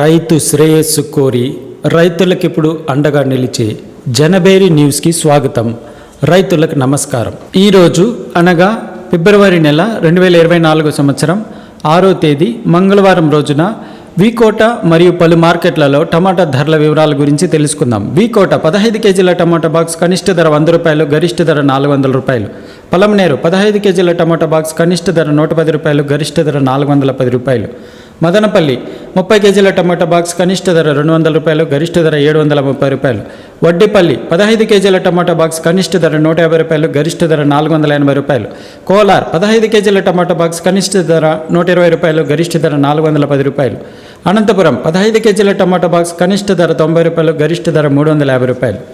రైతు శ్రేయస్సు కోరి రైతులకు ఇప్పుడు అండగా నిలిచే జనబేరి న్యూస్కి స్వాగతం. రైతులకు నమస్కారం. ఈరోజు అనగా ఫిబ్రవరి నెల రెండు వేల ఇరవై నాలుగు సంవత్సరం ఆరో తేదీ మంగళవారం రోజున వీకోట మరియు పలు మార్కెట్లలో టమాటా ధరల వివరాల గురించి తెలుసుకుందాం. వీకోట పదహైదు కేజీల టమాటా బాక్స్ కనిష్ట ధర వంద రూపాయలు గరిష్ట ధర నాలుగు వందల రూపాయలు. పలమనేరు పదహైదు కేజీల టమాటా బాక్స్ కనిష్ట ధర నూట పది రూపాయలు గరిష్ట ధర నాలుగు వందల పది రూపాయలు. మదనపల్లి. ముప్పై కేజీల టమాటా బాక్స్ కనిష్ట ధర రెండు వందల రూపాయలు గరిష్ట ధర ఏడు వందల ముప్పై రూపాయలు. వడ్డిపల్లి పదహైదు కేజీల టమాటా బాక్స్ కనిష్ట ధర నూట యాభై రూపాయలు గరిష్ట ధర నాలుగు వందల ఎనభై రూపాయలు. కోలార్ పదహైదు కేజీల టమాటా బాక్స్ కనిష్ట ధర నూట ఇరవై రూపాయలు గరిష్ట ధర నాలుగు వందల పది రూపాయలు. అనంతపురం పదహైదు కేజీల టమాటా బాక్స్ కనిష్ట ధర తొంభై రూపాయలు గరిష్ట ధర మూడు వందల యాభై రూపాయలు.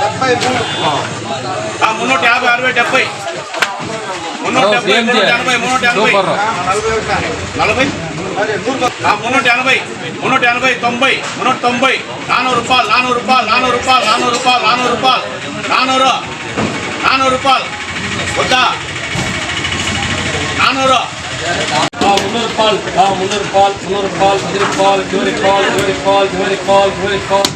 డెబ్బై మూడు డెబ్బై మూడు ఆ మున్నూట యాభై అరవై డెబ్బై మున్నూట డెబ్బై మున్నూట ఎనభై మున్నూట ఎనభై నలభై ఒకటి నలభై అదే నూరు ఆ మున్నూట ఎనభై మున్నూట ఎనభై తొంభై మున్నూట తొంభై నానూరు రూపాయలు నానూరు రూపాయలు నానూరు రూపాయలు నానూరు రూపాయలు నానూరు రూపాయలు నానూరు నానూరు రూపాయలు వద్దా నానూరు మున్నూరు పాల్ మున్నూరు పాల్ మున్నూరు పాల్ పది పాల్ చివరి పాల్ చివరి పాల్ చివరి పాల్ చివరి పాల్ చివరి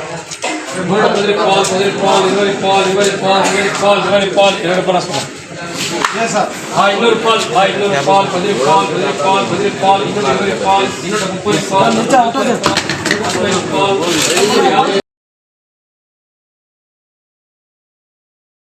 முதிரிப்பால் முதிரிப்பால் இருவரி பால் இருவரி பால் இருவரி பால் இருவரி பால் இரண்டு பால் சொல்லுவோம் இன்னொரு பால் இன்னொரு பால் பதிரி பால் பதிரி பால் பதிரி பால் இன்னொரு இருவரி பால் இன்னொரு முப்பது பால் பால்